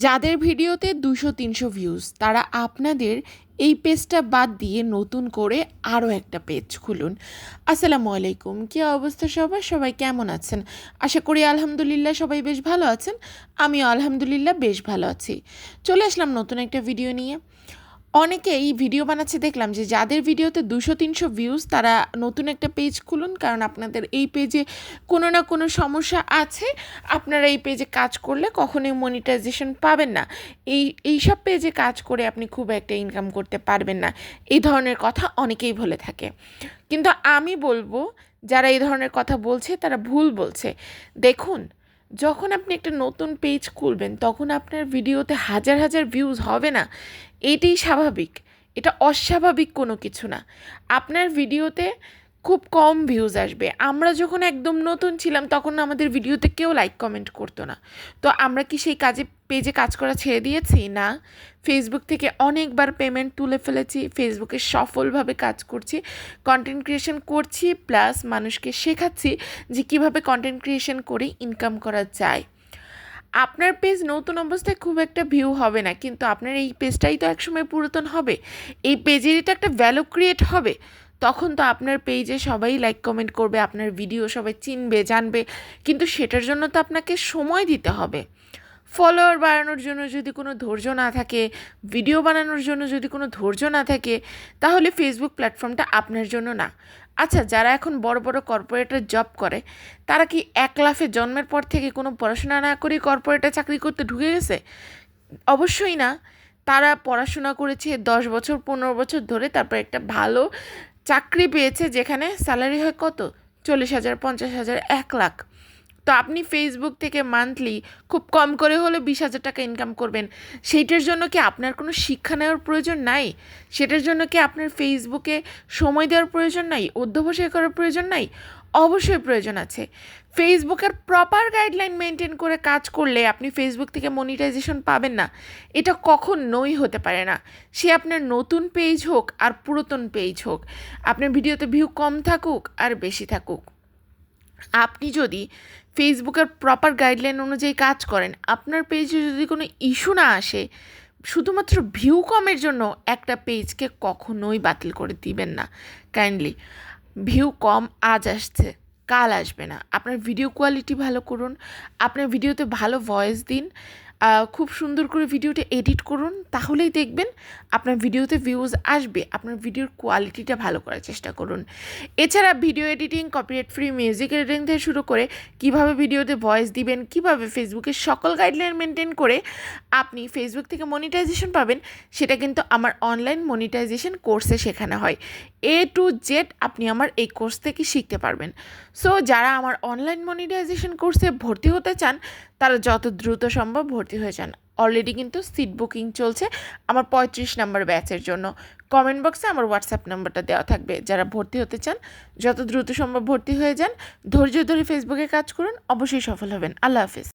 যাদের ভিডিওতে দুশো তিনশো ভিউজ তারা আপনাদের এই পেজটা বাদ দিয়ে নতুন করে আরও একটা পেজ খুলুন। আসসালামু আলাইকুম, কী অবস্থা সবার? সবাই কেমন আছেন? আশা করি আলহামদুলিল্লাহ সবাই বেশ ভালো আছেন। আমি আলহামদুলিল্লাহ বেশ ভালো আছি। চলে আসলাম নতুন একটা ভিডিও নিয়ে। অনেকে এই ভিডিও বানাচ্ছে, দেখলাম যে যাদের ভিডিওতে দুশো তিনশো ভিউজ তারা নতুন একটা পেজ খুলুন, কারণ আপনাদের এই পেজে কোনো না কোনো সমস্যা আছে। আপনারা এই পেজে কাজ করলে কখনোই মনিটাইজেশন পাবেন না। এই এইসব পেজে কাজ করে আপনি খুব একটা ইনকাম করতে পারবেন না। এই ধরনের কথা অনেকেই বলে থাকে। কিন্তু আমি বলব, যারা এই ধরনের কথা বলছে, তারা ভুল বলছে। দেখুন, যখন আপনি একটা নতুন পেজ খুলবেন, তখন আপনার ভিডিওতে হাজার হাজার ভিউজ হবে না। এটাই স্বাভাবিক। এটা অস্বাভাবিক কোনো কিছু না। আপনার ভিডিওতে খুব কম ভিউজ আসবে। আমরা যখন একদম নতুন ছিলাম, তখন আমাদের ভিডিওতে কেউ লাইক কমেন্ট করতো না। তো আমরা কি সেই কাজে, পেজে কাজ করা ছেড়ে দিয়েছি? না। ফেসবুক থেকে অনেকবার পেমেন্ট তুলে ফেলেছি। ফেসবুকে সফলভাবে কাজ করছি কন্টেন্ট ক্রিয়েশন করছি প্লাস মানুষকে শেখাচ্ছি যে কীভাবে কন্টেন্ট ক্রিয়েশন করে ইনকাম করা যায়। আপনার পেজ নতুন অবস্থায় খুব একটা ভিউ হবে না, কিন্তু আপনার এই পেজটাই তো একসময় পুরাতন হবে। এই পেজেরই তো একটা ভ্যালু ক্রিয়েট হবে। তখন তো আপনার পেজে সবাই লাইক কমেন্ট করবে, আপনার ভিডিও সবাই চিনবে, জানবে। কিন্তু সেটার জন্য তো আপনাকে সময় দিতে হবে। ফলোয়ার বাড়ানোর জন্য যদি কোনো ধৈর্য না থাকে, ভিডিও বানানোর জন্য যদি কোনো ধৈর্য না থাকে, তাহলে ফেসবুক প্ল্যাটফর্মটা আপনার জন্য না। আচ্ছা যারা এখন বড় বড় কর্পোরেটের জব করে, তারা কি এক লাফে জন্মের পর থেকে কোনো পড়াশোনা না করে কর্পোরেটে চাকরি করতে ঢুকে গেছে? অবশ্যই না। তারা পড়াশোনা করেছে দশ বছর, পনেরো বছর ধরে, তারপর একটা ভালো চাকরি পেয়েছে যেখানে স্যালারি হয় কত? চল্লিশ হাজার, পঞ্চাশ হাজার, এক লাখ। তো আপনি ফেসবুক থেকে মান্থলি খুব কম করে হলে বিশ হাজার টাকা ইনকাম করবেন। সেইটার জন্য কি আপনার কোনো শিক্ষা নেওয়ার প্রয়োজন নাই? সেটার জন্য কি আপনার ফেসবুকে সময় দেওয়ার প্রয়োজন নাই? অধ্যবসায় করার প্রয়োজন নাই? অবশ্যই প্রয়োজন আছে। ফেসবুকের প্রপার গাইডলাইন মেনটেন করে কাজ করলে আপনি ফেসবুক থেকে মনিটাইজেশন পাবেন না। এটা কখনোই হতে পারে না। সে আপনার নতুন পেজ হোক আর পুরাতন পেজ হোক। আপনার ভিডিওতে ভিউ কম থাকুক আর বেশি থাকুক। আপনি যদি ফেসবুকের প্রপার গাইডলাইন অনুযায়ী কাজ করেন, আপনার পেজে যদি কোনো ইস্যু না আসে, শুধুমাত্র ভিউ কমের জন্য একটা পেজকে কখনোই বাতিল করে দিবেন না। কাইন্ডলি ভিউ কম আজ আসছে, কাল আসবে না। আপনার ভিডিও কোয়ালিটি ভালো করুন, আপনার ভিডিওতে ভালো ভয়েস দিন খুব সুন্দর করে ভিডিওটা এডিট করুন, তাহলেই দেখবেন আপনার ভিডিওতে ভিউজ আসবে, আপনার ভিডিওর কোয়ালিটিটা ভালো করার চেষ্টা করুন। এছাড়া video editing copyright free music editing থেকে শুরু করে কীভাবে ভিডিওতে ভয়েস দিবেন, কীভাবে ফেসবুকের সকল গাইডলাইন মেনটেন করে আপনি ফেসবুক থেকে মনিটাইজেশন পাবেন, সেটা কিন্তু আমার অনলাইন মনিটাইজেশন কোর্সে শেখানো হয়। এ টু জেড আপনি আমার এই কোর্স থেকে শিখতে পারবেন। সো যারা আমার অনলাইন মনিটাইজেশন কোর্সে ভর্তি হতে চান তারা যত দ্রুত সম্ভব ভর্তি হয়ে যান। অলরেডি কিন্তু সিট বুকিং চলছে আমার পঁয়ত্রিশ নাম্বার ব্যাচের জন্য। কমেন্ট বক্সে আমার হোয়াটসঅ্যাপ নাম্বারটা দেওয়া থাকবে। যারা ভর্তি হতে চান, যত দ্রুত সম্ভব ভর্তি হয়ে যান, ধৈর্য ধরে ফেসবুকে কাজ করুন, অবশ্যই সফল হবেন। আল্লাহ হাফিজ।